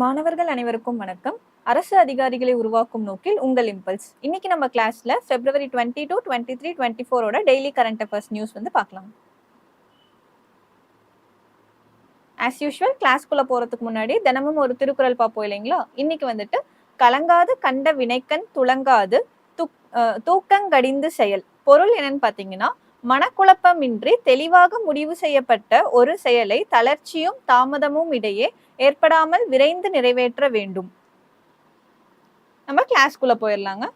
மாணவர்கள் அனைவருக்கும் வணக்கம். அரசு அதிகாரிகளை உருவாக்கும் நோக்கில் உங்கள் இம்பல்ஸ் இன்னைக்கு நம்ம கிளாஸ்ல February twenty two twenty three twenty ஃபோரோட டெய்லி கரண்ட் அஃபேர்ஸ் நியூஸ் வந்து பார்க்கலாம். ஆஸ் யூஷுவல் கிளாஸ்க்குள்ள போறதுக்கு முன்னாடி தினமும் ஒரு திருக்குறள் பார்ப்போம் இல்லைங்களா? இன்னைக்கு வந்துட்டு கலங்காது கண்ட வினைக்கண் துளங்காது துக் தூக்கங்கடிந்து செயல். பொருள் என்னன்னு பார்த்தீங்கன்னா மனக்குழப்பமின்றி தெளிவாக முடிவு செய்யப்பட்ட ஒரு செயலை தளர்ச்சியும் தாமதமும் இடையே ஏற்படாமல் விரைந்து நிறைவேற்ற வேண்டும். நம்ம கிளாஸ்க்குள்ளே போயிடலாங்க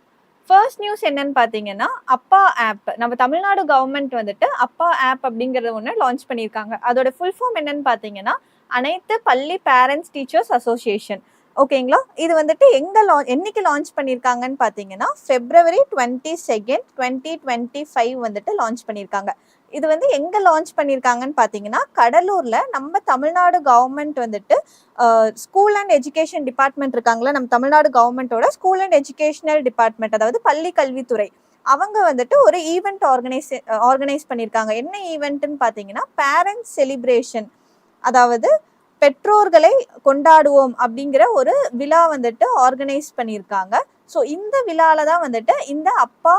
ஃபர்ஸ்ட் நியூஸ் என்னன்னு பார்த்தீங்கன்னா அப்பா ஆப் நம்ம தமிழ்நாடு கவர்மெண்ட் வந்துட்டு அப்பா ஆப் அப்படிங்கிறத ஒன்று லான்ச் பண்ணியிருக்காங்க. அதோட ஃபுல் ஃபார்ம் என்னன்னு பார்த்தீங்கன்னா அனைத்து பள்ளி பேரண்ட்ஸ் டீச்சர்ஸ் அசோசியேஷன் ஓகேங்களா? இது வந்துட்டு எங்கே லா என்னைக்கு லான்ச் பண்ணியிருக்காங்கன்னு பார்த்தீங்கன்னா February twenty second twenty twenty five வந்துட்டு லான்ச் பண்ணியிருக்காங்க இது வந்து எங்கே லான்ச் பண்ணியிருக்காங்கன்னு பார்த்தீங்கன்னா கடலூரில் நம்ம தமிழ்நாடு கவர்மெண்ட் வந்துட்டு ஸ்கூல் அண்ட் எஜுகேஷன் டிபார்ட்மெண்ட் இருக்காங்களா நம்ம தமிழ்நாடு கவர்மெண்ட்டோட ஸ்கூல் அண்ட் எஜுகேஷனல் டிபார்ட்மெண்ட் அதாவது பள்ளி கல்வித்துறை அவங்க வந்துட்டு ஒரு ஈவெண்ட் ஆர்கனைஸ் ஆர்கனைஸ் பண்ணியிருக்காங்க என்ன ஈவெண்ட்டுன்னு பார்த்தீங்கன்னா பேரண்ட்ஸ் செலிப்ரேஷன் அதாவது பெற்றோர்களை கொண்டாடுவோம் அப்படிங்கிற ஒரு விழா வந்துட்டு ஆர்கனைஸ் பண்ணியிருக்காங்க. ஸோ இந்த விழாவில் தான் வந்துட்டு இந்த அப்பா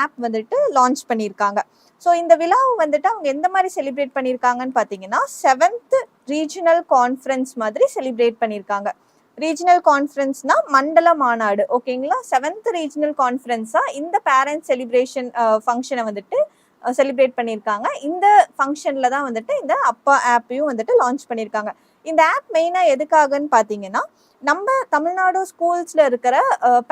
ஆப் வந்துட்டு லான்ச் பண்ணியிருக்காங்க. ஸோ இந்த விழாவை வந்துட்டு அவங்க எந்த மாதிரி செலிப்ரேட் பண்ணியிருக்காங்கன்னு பார்த்தீங்கன்னா செவன்த் ரீஜனல் கான்ஃபரன்ஸ் மாதிரி செலிப்ரேட் பண்ணியிருக்காங்க. ரீஜனல் கான்ஃபரன்ஸ்னா மண்டல மாநாடு ஓகேங்களா செவன்த் ரீஜனல் கான்ஃபரன்ஸாக இந்த பேரண்ட்ஸ் செலிப்ரேஷன் ஃபங்க்ஷனை வந்துட்டு செலிப்ரேட் பண்ணியிருக்காங்க. இந்த ஃபங்க்ஷனில் தான் வந்துட்டு இந்த அப்பா ஆப்பையும் வந்துட்டு லான்ச் பண்ணியிருக்காங்க. இந்த ஆப் மெயினாக எதுக்காகன்னு பார்த்தீங்கன்னா நம்ம தமிழ்நாடு ஸ்கூல்ஸில் இருக்கிற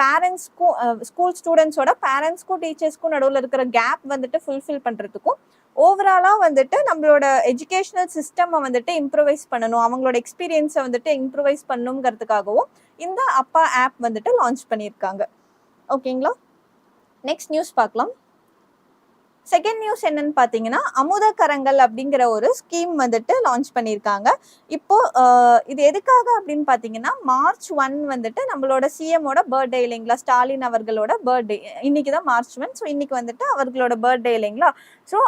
பேரண்ட்ஸ்க்கும் ஸ்கூல் ஸ்டூடெண்ட்ஸோட பேரண்ட்ஸ்க்கும் டீச்சர்ஸ்க்கும் நடுவில் இருக்கிற கேப் வந்துட்டு ஃபுல்ஃபில் பண்ணுறதுக்கும் ஓவராலாக வந்துட்டு நம்மளோட எஜுகேஷனல் சிஸ்டமை வந்துட்டு இம்ப்ரூவைஸ் பண்ணணும். அவங்களோட எக்ஸ்பீரியன்ஸை வந்துட்டு இம்ப்ரூவைஸ் பண்ணணுங்கிறதுக்காகவும் இந்த அப்பா ஆப் வந்துட்டு லான்ச் பண்ணியிருக்காங்க. ஓகேங்களா நெக்ஸ்ட் நியூஸ் பார்க்கலாம். செகண்ட் நியூஸ் என்னன்னு பார்த்தீங்கன்னா அமுதக்கரங்கள் அப்படிங்கிற ஒரு ஸ்கீம் வந்துட்டு லான்ச் பண்ணியிருக்காங்க. இப்போ இது எதுக்காக அப்படின்னு பார்த்தீங்கன்னா மார்ச் ஒன் வந்துட்டு நம்மளோட சிஎமோட பர்த்டே இல்லைங்களா? ஸ்டாலின் அவர்களோட பர்த்டே இன்னைக்கு தான் மார்ச் ஒன் ஸோ இன்னைக்கு வந்துட்டு அவர்களோட பர்த்டே இல்லைங்களா? ஸோ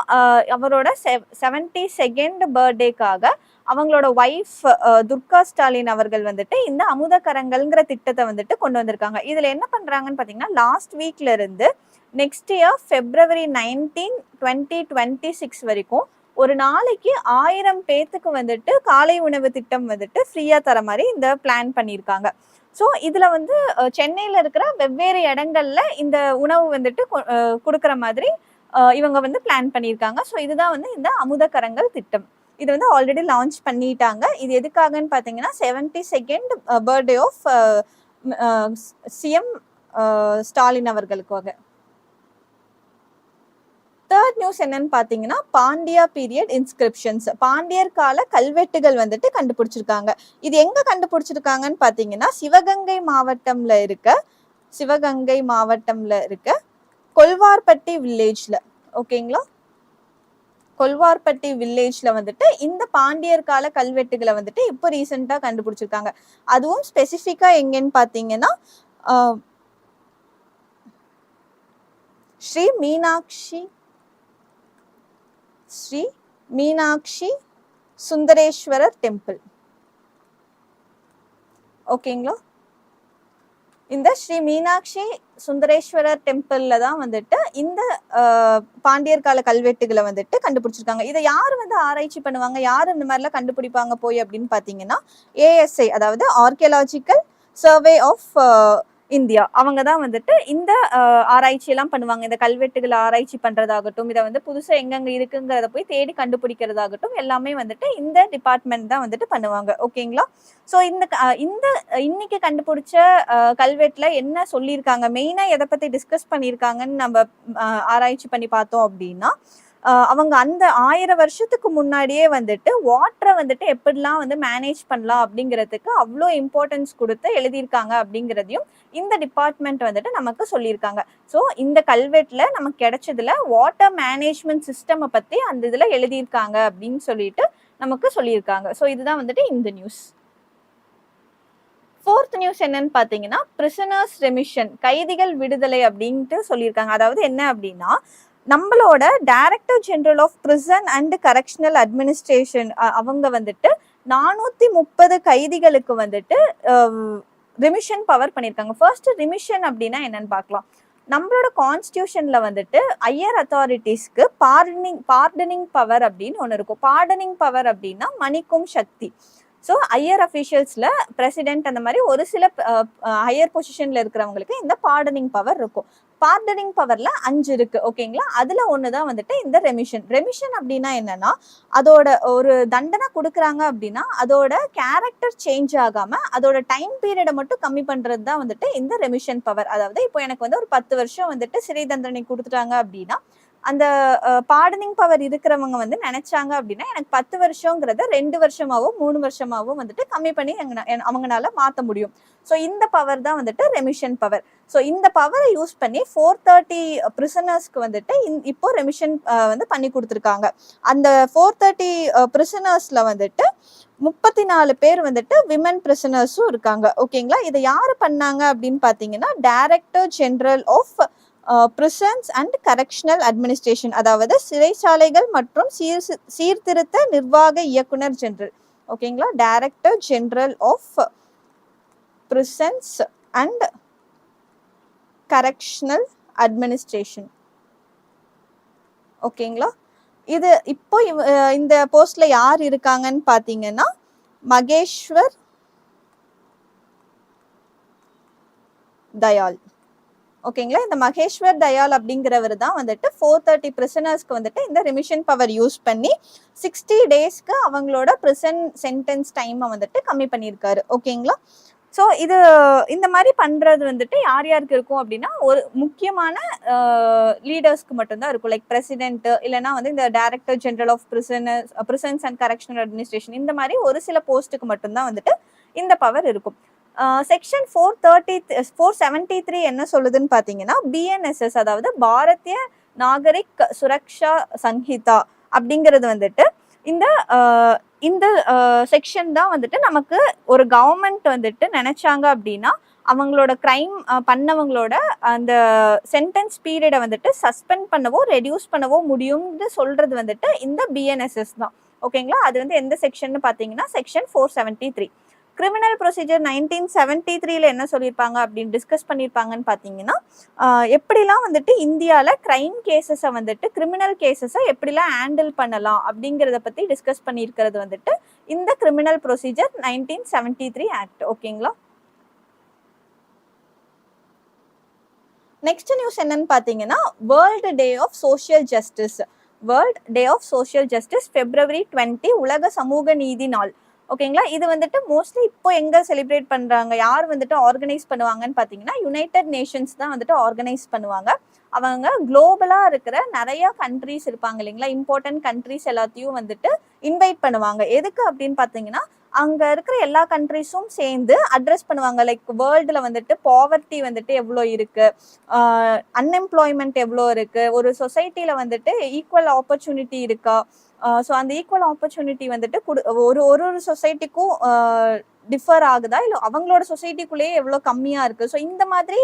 அவரோட செவ் செவன்டி செகண்ட் பர்த்டேக்காக அவங்களோட ஒய்ஃப் துர்கா ஸ்டாலின் அவர்கள் வந்துட்டு இந்த அமுத கரங்கள்ங்கிற திட்டத்தை வந்துட்டு கொண்டு வந்திருக்காங்க. இதில் என்ன பண்ணுறாங்கன்னு பார்த்தீங்கன்னா லாஸ்ட் வீக்ல இருந்து next year February nineteen twenty twenty six வரைக்கும் ஒரு நாளைக்கு ஆயிரம் பேத்துக்கு வந்துட்டு காலை உணவு திட்டம் வந்துட்டு ஃப்ரீயாக தர மாதிரி இந்த பிளான் பண்ணியிருக்காங்க. ஸோ இதில் வந்து சென்னையில் இருக்கிற வெவ்வேறு இடங்கள்ல இந்த உணவு வந்துட்டு கொடுக்குற மாதிரி இவங்க வந்து பிளான் பண்ணியிருக்காங்க. ஸோ இதுதான் வந்து இந்த அமுதக்கரங்கள் திட்டம். இது வந்து ஆல்ரெடி லான்ச் பண்ணிட்டாங்க. இது எதுக்காகன்னு பார்த்தீங்கன்னா seventy second birthday of CM Stalin அவர்களுக்காக. தேர்ட் நியூஸ் என்னன்னு பார்த்தீங்கன்னா பாண்டியா பீரியட் இன்ஸ்கிரிப்ஷன்ஸ் பாண்டியர் கால கல்வெட்டுகள் வந்துட்டு கண்டுபிடிச்சிருக்காங்க. இது எங்க கண்டுபிடிச்சிருக்காங்கன்னு பார்த்தீங்கன்னா சிவகங்கை மாவட்டம்ல இருக்க சிவகங்கை மாவட்டம்ல இருக்க கொல்வார்பட்டி வில்லேஜ்ல ஓகேங்களா கொல்வார்பட்டி வில்லேஜ்ல வந்துட்டு இந்த பாண்டியர் கால கல்வெட்டுகளை வந்துட்டு இப்போ ரீசெண்டாக கண்டுபிடிச்சிருக்காங்க. அதுவும் ஸ்பெசிஃபிக்கா எங்கன்னு பார்த்தீங்கன்னா ஸ்ரீ மீனாட்சி ஸ்ரீ மீனாட்சி சுந்தரேஸ்வரர் டெம்பிள் ஓகேங்களா இந்த ஸ்ரீ மீனாட்சி சுந்தரேஸ்வரர் டெம்பிள்ல தான் வந்துட்டு இந்த பாண்டியர் கால கல்வெட்டுகளை வந்துட்டு கண்டுபிடிச்சிருக்காங்க. இதை யார் வந்து ஆராய்ச்சி பண்ணுவாங்க? யார் இந்த மாதிரிலாம் கண்டுபிடிப்பாங்க போய் அப்படின்னு பார்த்தீங்கன்னா ஏஎஸ்ஐ அதாவது ஆர்கியலாஜிக்கல் சர்வே ஆஃப் இந்தியா. அவங்க தான் வந்துட்டு இந்த ஆராய்ச்சி எல்லாம் பண்ணுவாங்க. இந்த கல்வெட்டுகளை ஆராய்ச்சி பண்றதாகட்டும் இதை வந்து புதுசாக எங்கெங்க இருக்குங்கிறத போய் தேடி கண்டுபிடிக்கிறதாகட்டும் எல்லாமே வந்துட்டு இந்த டிபார்ட்மெண்ட் தான் வந்துட்டு பண்ணுவாங்க. ஓகேங்களா? ஸோ இந்த இந்த இன்னைக்கு கண்டுபிடிச்ச கல்வெட்டுல என்ன சொல்லியிருக்காங்க? மெயினாக எதை பத்தி டிஸ்கஸ் பண்ணியிருக்காங்கன்னு நம்ம ஆராய்ச்சி பண்ணி பார்த்தோம் அப்படின்னா அவங்க அந்த ஆயிரம் வருஷத்துக்கு முன்னாடியே வந்துட்டு வாட்டரை வந்துட்டு எப்படிலாம் வந்து மேனேஜ் பண்ணலாம் அப்படிங்கிறதுக்கு அவ்வளோ இம்பார்ட்டன்ஸ் கொடுத்து எழுதியிருக்காங்க அப்படிங்கிறதையும் இந்த டிபார்ட்மெண்ட் வந்துட்டு நமக்கு சொல்லியிருக்காங்க. ஸோ இந்த கல்வெட்டில் நமக்கு கிடைச்சதுல வாட்டர் மேனேஜ்மெண்ட் சிஸ்டமை பற்றி அந்த இதில் எழுதியிருக்காங்க அப்படின்னு சொல்லிட்டு நமக்கு சொல்லியிருக்காங்க. ஸோ இதுதான் வந்துட்டு இந்த நியூஸ் ஃபோர்த் நியூஸ் என்னன்னு பார்த்தீங்கன்னா பிரிசனர்ஸ் ரெமிஷன் கைதிகள் விடுதலை அப்படின்ட்டு சொல்லியிருக்காங்க. அதாவது என்ன அப்படின்னா நம்மளோட director general of prison and correctional administration அவங்க வந்துட்டு நானூத்தி முப்பது கைதிகளுக்கு வந்துட்டு ரிமிஷன் பவர் பண்ணியிருக்காங்க ஃபர்ஸ்ட் ரிமிஷன் அப்படின்னா என்னன்னு பார்க்கலாம். நம்மளோட கான்ஸ்டியூஷன்ல வந்துட்டு ஐயர் அத்தாரிட்டிஸ்க்கு பார்டனிங் பார்டனிங் பவர் அப்படின்னு ஒன்று இருக்கும். பார்டனிங் பவர் அப்படின்னா மணிக்கும் சக்தி. ஸோ ஹையர் அஃபிஷியல்ஸில் பிரசிடென்ட் அந்த மாதிரி ஒரு சில ஹையர் பொசிஷனில் இருக்கிறவங்களுக்கு இந்த பார்டனிங் பவர் இருக்கும். பார்டனிங் பவர்ல அஞ்சு இருக்கு ஓகேங்களா அதுல ஒண்ணுதான் வந்துட்டு இந்த ரெமிஷன் ரெமிஷன் அப்படின்னா என்னன்னா அதோட ஒரு தண்டனை கொடுக்குறாங்க அப்படின்னா அதோட கேரக்டர் சேஞ்ச் ஆகாம அதோட டைம் பீரியடை மட்டும் கம்மி பண்றது தான் வந்துட்டு இந்த ரெமிஷன் பவர் அதாவது இப்போ எனக்கு வந்து ஒரு பத்து வருஷம் வந்துட்டு சிறை தண்டனை கொடுத்துட்டாங்க அப்படின்னா அந்த பார்டனிங் பவர் இருக்கிறவங்க வந்து நினைச்சாங்க அப்படின்னா எனக்கு பத்து வருஷங்கிறத ரெண்டு வருஷமாவோ மூணு வருஷமாவோ வந்துட்டு கம்மி பண்ணி அவங்களால அவங்கனால மாத்த முடியும். ஸோ இந்த பவர் தான் வந்துட்டு ரெமிஷன் பவர். ஸோ இந்த பவரை யூஸ் பண்ணி ஃபோர் தேர்ட்டி ப்ரிசனர்ஸ்க்கு வந்துட்டு இந்- இப்போ ரெமிஷன் வந்து பண்ணி கொடுத்துருக்காங்க. அந்த ஃபோர் தேர்ட்டி பிரிசனர்ஸில் வந்துட்டு முப்பத்தி நாலு பேர் வந்துட்டு விமன் பிரிசனர்ஸும் இருக்காங்க. ஓகேங்களா இதை யார் பண்ணாங்க அப்படின்னு பார்த்தீங்கன்னா director general of prisons and correctional administration அதாவது சிறைச்சாலைகள் மற்றும் சீர் சீர்திருத்த நிர்வாக இயக்குனர் ஜெனரல் ஓகேங்களா director general of prisons and correctional administration ஓகேங்களா இது இப்போ இவ- இந்த போஸ்ட்ல யார் இருக்காங்கன்னு பார்த்தீங்கன்னா மகேஸ்வர் தயாள். ஓகேங்களா? இந்த மகேஸ்வர் தயால் அப்படிங்கிறவர் தான் வந்துட்டு ஃபோர் தேர்ட்டி பிரிசனர்ஸ்க்கு வந்துட்டு இந்த ரிமிஷன் பவர் யூஸ் பண்ணி சிக்ஸ்டி டேஸ்க்கு அவங்களோட ப்ரிசன் சென்டென்ஸ் டைமை வந்துட்டு கம்மி பண்ணியிருக்காரு. ஓகேங்களா? ஸோ இது இந்த மாதிரி பண்ணுறது வந்துட்டு யார் யாருக்கு இருக்கும் அப்படின்னா ஒரு முக்கியமான லீடர்ஸ்க்கு மட்டும்தான் இருக்கும். லைக் பிரசிடென்ட் இல்லைன்னா வந்து இந்த director general of prisoners prisons and correctional administration இந்த மாதிரி ஒரு சில போஸ்ட்டுக்கு மட்டும்தான் வந்துட்டு இந்த பவர் இருக்கும். Section four thirty four seventy three என்ன சொல்லுதுன்னு பார்த்தீங்கன்னா பிஎன்எஸ்எஸ் அதாவது பாரதிய நாகரிக் சுரக்ஷா சன்ஹிதா அப்படிங்கிறது வந்துட்டு இந்த இந்த செக்ஷன் தான் வந்துட்டு நமக்கு ஒரு கவர்மெண்ட் வந்துட்டு நினச்சாங்க அப்படின்னா அவங்களோட க்ரைம் பண்ணவங்களோட அந்த சென்டென்ஸ் பீரியடை வந்துட்டு சஸ்பெண்ட் பண்ணவோ ரெடியூஸ் பண்ணவோ முடியும்னு சொல்கிறது வந்துட்டு இந்த பிஎன்எஸ்எஸ் தான். ஓகேங்களா அது வந்து எந்த செக்ஷன் பார்த்தீங்கன்னா section four seventy three criminal procedure nineteen seventy த்ரீல என்ன சொல்லியிருப்பாங்க அப்படின்னு டிஸ்கஸ் பண்ணியிருப்பாங்கன்னு பார்த்தீங்கன்னா எப்படிலாம் வந்துட்டு இந்தியாவில் க்ரைம் கேசஸை வந்துட்டு கிரிமினல் கேசஸை எப்படிலாம் ஹேண்டில் பண்ணலாம் அப்படிங்கிறத பற்றி டிஸ்கஸ் பண்ணியிருக்கிறது வந்துட்டு இந்த criminal procedure nineteen seventy three act ஓகேங்களா? நெக்ஸ்ட் நியூஸ் என்னன்னு பார்த்தீங்கன்னா world day of social justice world day of social justice February twenty உலக சமூக நீதி நாள். ஓகேங்களா? இது வந்துட்டு மோஸ்ட்லி இப்போ எங்க செலிப்ரேட் பண்றாங்க? யார் வந்துட்டு ஆர்கனைஸ் பண்ணுவாங்கன்னு பார்த்தீங்கன்னா யுனைடெட் நேஷன்ஸ் தான் வந்துட்டு ஆர்கனைஸ் பண்ணுவாங்க. அவங்க குளோபலா இருக்கிற நிறைய கண்ட்ரீஸ் இருப்பாங்க இல்லைங்களா? இம்பார்ட்டன்ட் கண்ட்ரீஸ் எல்லாத்தையும் வந்துட்டு இன்வைட் பண்ணுவாங்க. எதுக்கு அப்படின்னு பார்த்தீங்கன்னா அங்கே இருக்கிற எல்லா கண்ட்ரீஸும் சேர்ந்து அட்ரஸ் பண்ணுவாங்க. லைக் வேர்ல்டில் வந்துட்டு பாவர்ட்டி வந்துட்டு எவ்வளோ இருக்குது அன்எம்ப்ளாய்மெண்ட் எவ்வளோ இருக்குது ஒரு சொசைட்டியில் வந்துட்டு ஈக்குவல் ஆப்பர்ச்சுனிட்டி இருக்கா? ஸோ அந்த ஈக்குவல் ஆப்பர்ச்சுனிட்டி வந்துட்டு குடு ஒரு ஒரு ஒரு சொசைட்டிக்கும் டிஃபர் ஆகுதா? இல்லை அவங்களோட சொசைட்டிக்குள்ளேயே எவ்வளோ கம்மியாக இருக்குது ஸோ இந்த மாதிரி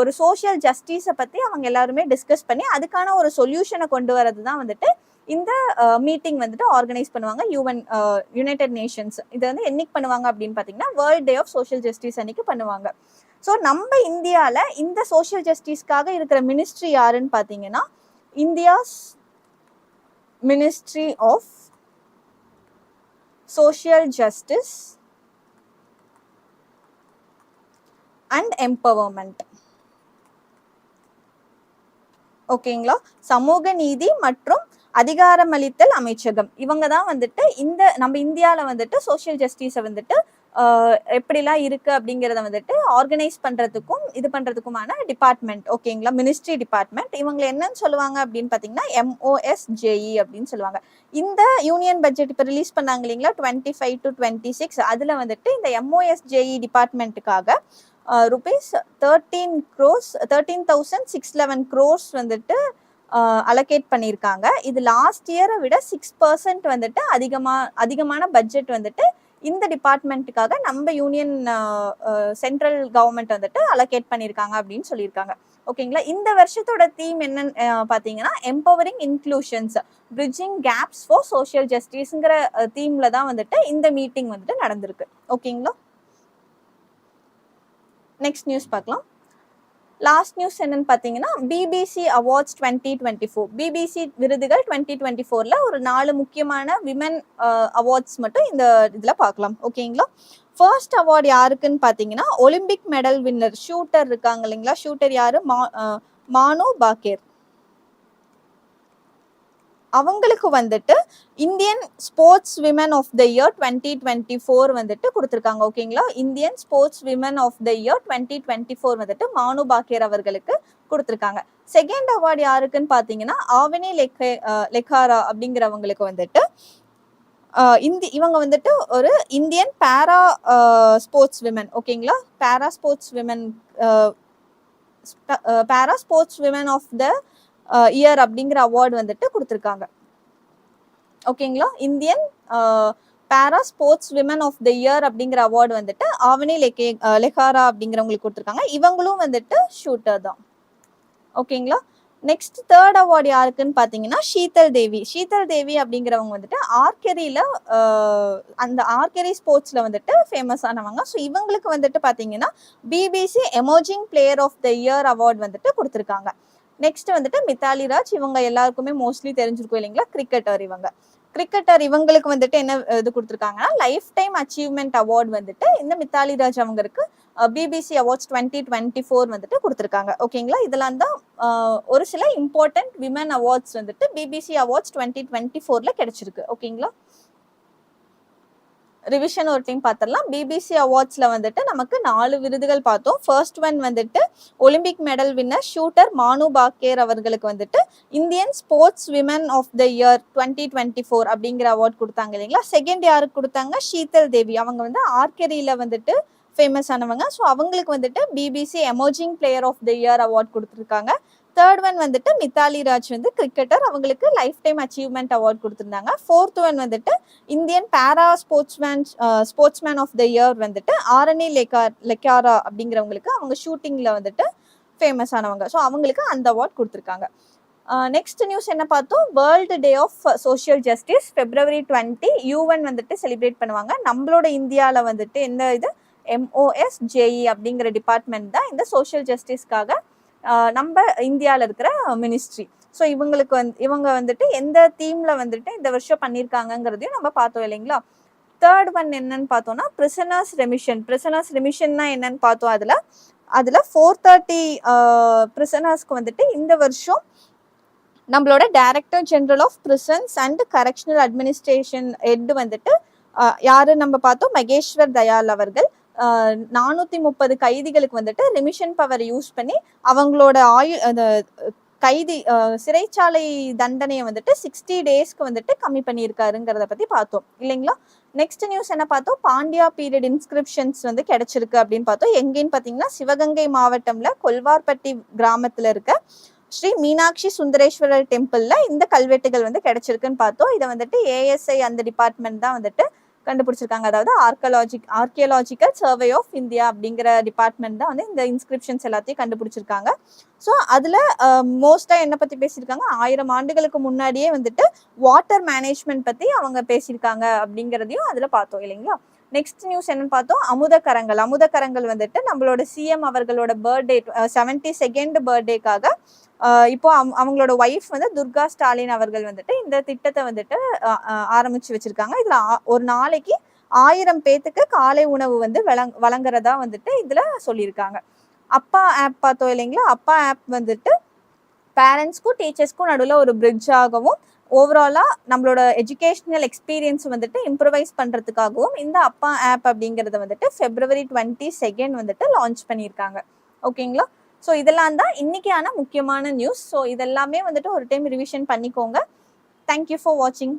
ஒரு சோஷியல் ஜஸ்டிஸை பற்றி அவங்க எல்லாருமே டிஸ்கஸ் பண்ணி அதுக்கான ஒரு சொல்யூஷனை கொண்டு வரது தான் வந்துட்டு இந்த மீட்டிங் வந்துட்டு ஆர்கனைஸ் பண்ணுவாங்க. யூஎன் யுனைடெட் நேஷன்ஸ் இதை வந்து என்னைக்கு பண்ணுவாங்க அப்படின்னு பார்த்தீங்கன்னா world day of social justice அன்னைக்கு பண்ணுவாங்க. ஸோ நம்ம இந்தியாவில் இந்த சோஷியல் ஜஸ்டிஸ்க்காக இருக்கிற மினிஸ்ட்ரி யாருன்னு பார்த்தீங்கன்னா India's ministry of social justice and empowerment ஓகேங்களா சமூக நீதி மற்றும் அதிகாரமளித்தல் அமைச்சகம். இவங்க தான் வந்துட்டு இந்த நம்ம இந்தியாவில் வந்துட்டு சோஷியல் ஜஸ்டிஸை வந்துட்டு எப்படிலாம் இருக்குது அப்படிங்கிறத வந்துட்டு ஆர்கனைஸ் பண்ணுறதுக்கும் இது பண்ணுறதுக்குமான டிபார்ட்மெண்ட் ஓகேங்களா மினிஸ்ட்ரி டிபார்ட்மெண்ட் இவங்களை என்னன்னு சொல்லுவாங்க அப்படின்னு பார்த்தீங்கன்னா எம்ஓஎஸ்ஜேஇ அப்படின்னு சொல்லுவாங்க. இந்த யூனியன் பட்ஜெட் இப்போ ரிலீஸ் பண்ணாங்க இல்லைங்களா? Twenty five to twenty six அதில் வந்துட்டு இந்த MOSJE டிபார்ட்மெண்ட்டுக்காக rupees thirteen crores thirteen thousand six eleven crores வந்துட்டு அலோகேட் பண்ணியிருக்காங்க. இது லாஸ்ட் இயரை விட சிக்ஸ் பர்சன்ட் வந்துட்டு அதிகமாக அதிகமான பட்ஜெட் வந்துட்டு இந்த டிபார்ட்மெண்ட்டுக்காக நம்ம யூனியன் சென்ட்ரல் கவர்மெண்ட் வந்துட்டு அலோகேட் பண்ணியிருக்காங்க அப்படின்னு சொல்லியிருக்காங்க. ஓகேங்களா இந்த வருஷத்தோட தீம் என்னன்னு பார்த்தீங்கன்னா empowering inclusions bridging gaps for social ஜஸ்டிஸ்ங்கிற தீமில் தான் வந்துட்டு இந்த மீட்டிங் வந்துட்டு நடந்திருக்கு. ஓகேங்களா நெக்ஸ்ட் நியூஸ் பார்க்கலாம். லாஸ்ட் நியூஸ் என்னன்னு பார்த்தீங்கன்னா BBC awards twenty twenty four BBC விருதுகள் டுவெண்ட்டி டுவெண்ட்டி ஃபோரில் ஒரு நாலு முக்கியமான விமன் அவார்ட்ஸ் uh, மட்டும் இந்த இதில் பார்க்கலாம். ஓகேங்களா? ஃபர்ஸ்ட் அவார்டு யாருக்குன்னு பார்த்தீங்கன்னா ஒலிம்பிக் மெடல் வின்னர் ஷூட்டர் இருக்காங்க இல்லைங்களா? ஷூட்டர் யார்? மா uh, மானு பாக்கேர். அவங்களுக்கு வந்துட்டு Indian sports women of the year twenty twenty four வந்துட்டு கொடுத்துருக்காங்க ஓகேங்களா Indian sports women of the year twenty twenty four வந்துட்டு மானு பாக்கியர் அவர்களுக்கு கொடுத்துருக்காங்க. செகண்ட் அவார்டு யாருக்குன்னு பார்த்தீங்கன்னா ஆவினி லெக்கே லெக்காரா அப்படிங்கிறவங்களுக்கு வந்துட்டு இந்தி இவங்க வந்துட்டு ஒரு இந்தியன் பேரா ஸ்போர்ட்ஸ் விமன் ஓகேங்களா para sports women para sports women of the year அப்படிங்கிற அவார்டு வந்துட்டு கொடுத்துருக்காங்க. ஓகேங்களா Indian para sports women of the year அப்படிங்கிற அவார்டு வந்துட்டு ஆவணி லெகே லெஹாரா அப்படிங்கிறவங்களுக்கு கொடுத்துருக்காங்க. இவங்களும் வந்துட்டு ஷூட்டர் தான். ஓகேங்களா நெக்ஸ்ட் தேர்ட் அவார்டு யாருக்குன்னு பார்த்தீங்கன்னா ஷீதல் தேவி ஷீதல் தேவி அப்படிங்கிறவங்க வந்துட்டு ஆர்கெரியில் அந்த ஆர்கெரி ஸ்போர்ட்ஸில் வந்துட்டு ஃபேமஸ் ஆனவங்க. ஸோ இவங்களுக்கு வந்துட்டு பார்த்தீங்கன்னா BBC emerging player of the year award வந்துட்டு கொடுத்துருக்காங்க. நெக்ஸ்ட் வந்துட்டு மித்தாலி ராஜ் இவங்க எல்லாருக்குமே மோஸ்ட்லி தெரிஞ்சிருக்கும் இல்லைங்களா? கிரிக்கெட்டர் இவங்க. கிரிக்கெட்டர் இவங்களுக்கு வந்துட்டு என்ன இது கொடுத்துருக்காங்கன்னா லைஃப் டைம் அச்சீவ்மெண்ட் அவார்டு வந்துட்டு இந்த மித்தாலி ராஜ் அவங்களுக்கு BBC awards twenty twenty four வந்துட்டு கொடுத்துருக்காங்க. ஓகேங்களா இதெல்லாம் தான் ஒரு சில இம்பார்ட்டன்ட் விமன் அவார்ட்ஸ் வந்துட்டு பிபிசி அவார்ட்ஸ் டுவெண்ட்டி டுவெண்ட்டி ஃபோரில் கிடைச்சிருக்கு. ஓகேங்களா ரிவிஷன் ஒரு டைம் பார்த்துடலாம் பிபிசி அவார்ட்ஸில் வந்துட்டு நமக்கு நாலு விருதுகள் பார்த்தோம். ஃபர்ஸ்ட் ஒன் வந்துட்டு Olympic medal winner shooter Manu Bhaker அவர்களுக்கு வந்துட்டு Indian sports women of the year twenty twenty four அப்படிங்கிற அவார்ட் கொடுத்தாங்க இல்லைங்களா? செகண்ட் யாருக்கு கொடுத்தாங்க? ஷீதல் தேவி அவங்க வந்து ஆர்கெரியில வந்துட்டு ஃபேமஸ் ஆனவங்க. ஸோ அவங்களுக்கு வந்துட்டு BBC emerging player of the year award கொடுத்துருக்காங்க. தேர்ட் ஒன் வந்துட்டு மித்தாலி ராஜ் வந்து கிரிக்கெட்டர் அவங்களுக்கு லைஃப் டைம் அச்சீவ்மெண்ட் அவார்ட் கொடுத்துருந்தாங்க. ஃபோர்த் ஒன் வந்துட்டு Indian para sportsman sportsman of the year வந்துட்டு ஆரணி லெக்கா லெக்காரா அப்படிங்கிறவங்களுக்கு அவங்க ஷூட்டிங்கில் வந்துட்டு ஃபேமஸ் ஆனவங்க. ஸோ அவங்களுக்கு அந்த அவார்ட் கொடுத்துருக்காங்க. நெக்ஸ்ட் நியூஸ் என்ன பார்த்தோம்? World day of social justice February twenty UN வந்துட்டு செலிப்ரேட் பண்ணுவாங்க. நம்மளோட இந்தியாவில் வந்துட்டு எந்த இது? எம்ஓஎஸ் ஜேஇ அப்படிங்கிற டிபார்ட்மெண்ட் தான் இந்த சோஷியல் ஜஸ்டிஸ்க்காக நம்ம இந்தியாவில் இருக்கிற மினிஸ்ட்ரி ஸோ இவங்களுக்கு வந்து இவங்க வந்துட்டு எந்த தீமில் வந்துட்டு இந்த வருஷம் பண்ணியிருக்காங்கங்கிறதையும் நம்ம பார்த்தோம் இல்லைங்களா? தேர்ட் ஒன் என்னன்னு பார்த்தோம்னா பிரிசனர்ஸ் ரெமிஷன் பிரிசனர்ஸ் ரெமிஷன்னா என்னன்னு பார்த்தோம் அதில். அதில் ஃபோர் தேர்ட்டி பிரிசனர்ஸ்க்கு வந்துட்டு இந்த வருஷம் நம்மளோட director general of prisons and correctional administration head வந்துட்டு யார் யாரு நம்ம பார்த்தோம்? மகேஸ்வர் தயால் அவர்கள். நானூற்றி முப்பது கைதிகளுக்கு வந்துட்டு ரிமிஷன் பவர் யூஸ் பண்ணி அவங்களோட ஆயு அந்த கைதி சிறைச்சாலை தண்டனையை வந்துட்டு சிக்ஸ்டி டேஸ்க்கு வந்துட்டு கம்மி பண்ணியிருக்காருங்கிறத பற்றி பார்த்தோம். இல்லைங்களா? நெக்ஸ்ட் நியூஸ் என்ன பார்த்தோம்? பாண்டியா பீரியட் இன்ஸ்கிரிப்ஷன்ஸ் வந்து கிடைச்சிருக்கு அப்படின்னு பார்த்தோம். எங்கேன்னு பார்த்தீங்கன்னா சிவகங்கை மாவட்டம்ல கொல்வார்பட்டி கிராமத்தில் இருக்க ஸ்ரீ மீனாட்சி சுந்தரேஸ்வரர் டெம்பிள்ல இந்த கல்வெட்டுகள் வந்து கிடைச்சிருக்குன்னு பார்த்தோம். இதை வந்துட்டு ஏஎஸ்ஐ அந்த டிபார்ட்மெண்ட் தான் வந்துட்டு கண்டுபிடிச்சிருக்காங்க. அதாவது archaeologic archaeological survey of India அப்படிங்கிற டிபார்ட்மெண்ட் தான் வந்து இந்த இன்ஸ்கிரிப்ஷன்ஸ் எல்லாத்தையும் கண்டுபிடிச்சிருக்காங்க. ஸோ அதில் மோஸ்ட்டாக என்ன பற்றி பேசியிருக்காங்க? ஆயிரம் ஆண்டுகளுக்கு முன்னாடியே வந்துட்டு வாட்டர் மேனேஜ்மெண்ட் பற்றி அவங்க பேசியிருக்காங்க அப்படிங்கிறதையும் அதில் பார்த்தோம் இல்லைங்களா? நெக்ஸ்ட் நியூஸ் என்னன்னு பார்த்தோம். அமுதக்கரங்கள். அமுதக்கரங்கள் வந்துட்டு நம்மளோட சிஎம் அவர்களோட பர்த்டே செவன்டி செகண்ட் பர்த்டேக்காக இப்போ அவங்களோட ஒய்ஃப் வந்து துர்கா ஸ்டாலின் அவர்கள் வந்துட்டு இந்த திட்டத்தை வந்துட்டு ஆரம்பிச்சு வச்சிருக்காங்க. இதுல ஆ- ஒரு நாளைக்கு ஆயிரம் பேத்துக்கு காலை உணவு வந்து வழங் வழங்குறதா வந்துட்டு இதுல சொல்லியிருக்காங்க. அப்பா ஆப் பார்த்தோம் இல்லைங்களா? அப்பா ஆப் வந்துட்டு பேரண்ட்ஸ்க்கும் டீச்சர்ஸ்க்கும் நடுவில் ஒரு bridge ஆகவும் ஓவராலாக நம்மளோட எஜுகேஷ்னல் எக்ஸ்பீரியன்ஸ் வந்துட்டு இம்ப்ரவைஸ் பண்ணுறதுக்காகவும் இந்த அப்பா ஆப் அப்படிங்கிறத வந்துட்டு ஃபெப்ரவரி டுவெண்ட்டி செகண்ட் வந்துட்டு லான்ச் பண்ணியிருக்காங்க. ஓகேங்களா ஸோ இதெல்லாம் தான் இன்னைக்கான முக்கியமான நியூஸ் ஸோ இதெல்லாமே வந்துட்டு ஒரு டைம் ரிவிஷன் பண்ணிக்கோங்க. தேங்க்யூ ஃபார் வாட்சிங்